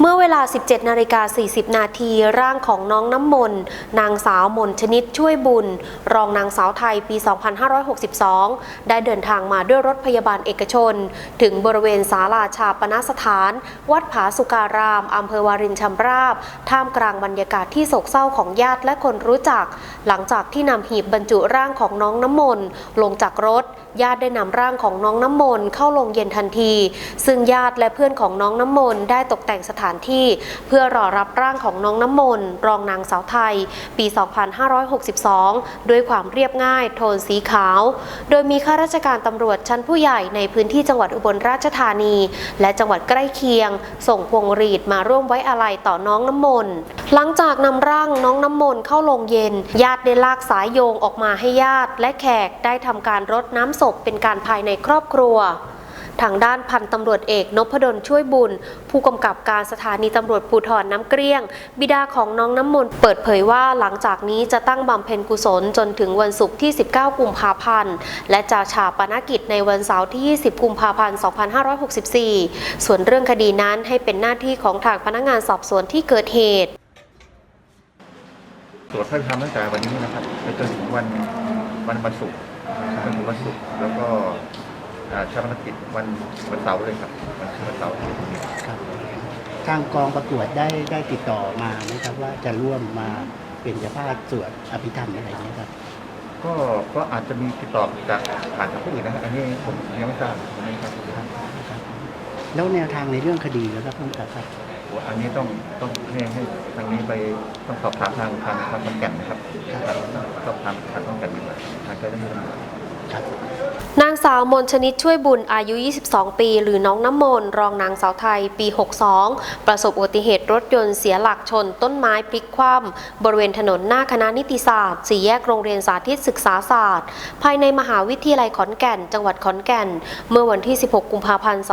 เมื่อเวลา 17 นาฬิกา 40 นาทีร่างของน้องน้ำมนต์นางสาวมนชนิดช่วยบุญ รองนางสาวไทยปี 2562 ได้เดินทางมาด้วยรถพยาบาลเอกชน ถึงบริเวณศาลาชาปนสถาน วัดผาสุการามอำเภอวารินชำราบ ท่ามกลางบรรยากาศที่โศกเศร้าของญาติและคนรู้จัก หลังจากที่นำหีบบรรจุร่างของน้องน้ำมนต์ลงจากรถ ญาติได้นำร่างของน้องน้ำมนต์เข้าลงเย็นทันที ซึ่งญาติและเพื่อนของน้องน้ำมนต์ได้ตกแต่งสถานที่ เพื่อรอรับร่างของน้องน้ำมนต์รองนางสาวไทย ปี 2562 ด้วยความเรียบง่าย โทนสีขาว โดยมีข้าราชการตำรวจชั้นผู้ใหญ่ในพื้นที่จังหวัดอุบลราชธานี และจังหวัดใกล้เคียง ส่งพวงหรีดมาร่วมไว้อาลัยต่อน้องน้ำมนต์หลังจากนำร่างน้องน้ำมนต์เข้าลงเย็น ญาติได้ลากสายโยงออกมาให้ญาติ และแขกได้ทำการรดน้ำศพเป็นการภายในครอบครัว ทางด้านพันตำรวจเอกนพดลช่วยบุญ ผู้กำกับการสถานีตำรวจภูธรน้ำเกลี้ยง บิดาของน้องน้ำมนต์เปิดเผยว่าหลังจากนี้จะตั้งบำเพ็ญกุศลจนถึงวันศุกร์ที่ 19 กุมภาพันธ์ และจะชาปนกิจในวันเสาร์ที่ 20 กุมภาพันธ์ 2564 ส่วนเรื่องคดีนั้นให้เป็นหน้าที่ของทางพนักงานสอบสวนที่เกิดเหตุตรวจพระธรรมตั้งแต่วันนี้นะครับไปจนถึงวันวันวันศุกร์จนถึงวันศุกร์แล้วก็ ชาปนกิจวันวันเสาร์เลยครับวันวันเสาร์ที่จะถึงนี้ครับทางกองประกวดได้ได้ติดต่อมาไหมครับว่าจะร่วมมาเป็นเจ้าภาพสวดอภิธรรมอะไรอย่างเงี้ยครับ ก็ก็อาจจะมีติดต่อจากผ่านจากผู้อื่นนะฮะอันนี้ผมยังไม่ทราบอันนี้ครับครับครับแล้วแนวทางในเรื่องคดีแล้วครับท่านครับครับ อันนี้ต้องต้องให้ให้ทางนี้ไปต้องสอบถามทางทางทางขอนแก่นนะครับสอบถามทางขอนแก่นดีกว่าทางเจ้าหน้าที่ตำรวจครับ นางสาวมนชนิดช่วยบุญอายุ 22 ปี หรือน้องน้ำมนต์รองนางสาวไทย ปี 62 ประสบอุบัติเหตุรถยนต์เสียหลักชนต้นไม้พลิกคว่ำบริเวณถนนหน้าคณะนิติศาสตร์สี่แยกโรงเรียนสาธิตศึกษาศาสตร์ ภายในมหาวิทยาลัยขอนแก่น จังหวัดขอนแก่น เมื่อวันที่ 16 กุมภาพันธ์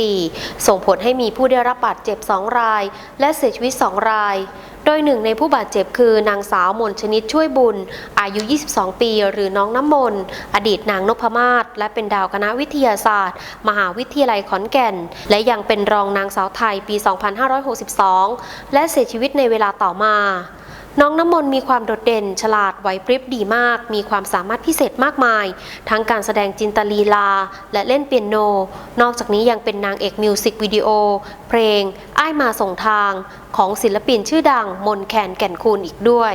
2564 ส่งผลให้มีผู้ได้รับบาดเจ็บ 2 ราย และเสียชีวิต 2 รายโดยหนึ่งในผู้บาดเจ็บคือนางสาวมนชนิดช่วยบุญ อายุ 22 ปี หรือน้องน้ำมนต์อดีตนางนพมาศและเป็นดาวคณะวิทยาศาสตร์ มหาวิทยาลัยขอนแก่น และยังเป็นรองนางสาวไทยปี 2562 และเสียชีวิตในเวลาต่อมา น้องน้ำมนต์มีความโดดเด่น ฉลาดไหวพริบดีมาก มีความสามารถพิเศษมากมาย ทั้งการแสดงจินตลีลา และเล่นเปียโน นอกจากนี้ยังเป็นนางเอกมิวสิกวิดีโอ เพลง อ้ายมาส่งทาง ของศิลปินชื่อดังมนแคนแก่นคูณอีกด้วย